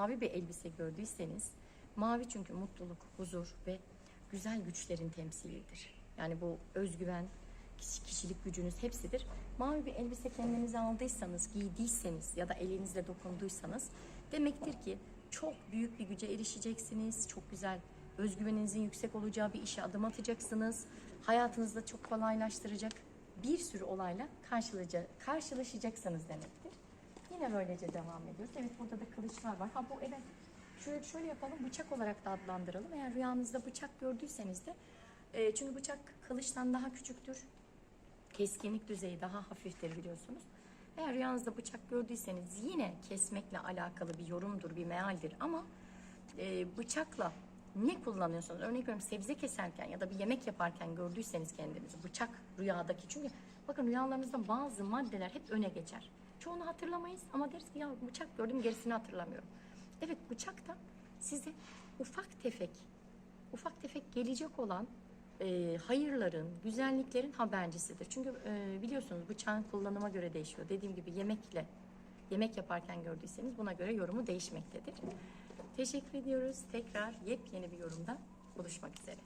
mavi bir elbise gördüyseniz, mavi çünkü mutluluk, huzur ve güzel güçlerin temsilidir. Yani bu özgüven, kişi- kişilik gücünüz hepsidir. Mavi bir elbise kendinize aldıysanız, giydiyseniz ya da elinizle dokunduysanız demektir ki çok büyük bir güce erişeceksiniz. Çok güzel özgüveninizin yüksek olacağı bir işe adım atacaksınız. Hayatınızda çok kolaylaştıracak bir sürü olayla karşılaşacaksınız demektir. Yine böylece devam ediyoruz. Evet burada da kılıçlar var. Ha bu evet şöyle şöyle yapalım bıçak olarak da adlandıralım. Eğer rüyanızda bıçak gördüyseniz de e, çünkü bıçak kılıçtan daha küçüktür. Keskinlik düzeyi daha hafiftir biliyorsunuz. Eğer rüyanızda bıçak gördüyseniz yine kesmekle alakalı bir yorumdur, bir mealdir ama e, bıçakla ne kullanıyorsanız örnek veriyorum sebze keserken ya da bir yemek yaparken gördüyseniz kendinizi bıçak rüyadaki çünkü bakın rüyalarınızda bazı maddeler hep öne geçer. Çoğunu hatırlamayız ama deriz ki ya bıçak gördüm gerisini hatırlamıyorum. Evet bıçak da size ufak tefek ufak tefek gelecek olan e, hayırların, güzelliklerin habercisidir. Çünkü e, biliyorsunuz bıçağın kullanıma göre değişiyor. Dediğim gibi yemekle, yemek yaparken gördüyseniz buna göre yorumu değişmektedir. Teşekkür ediyoruz. Tekrar yepyeni bir yorumda buluşmak üzere.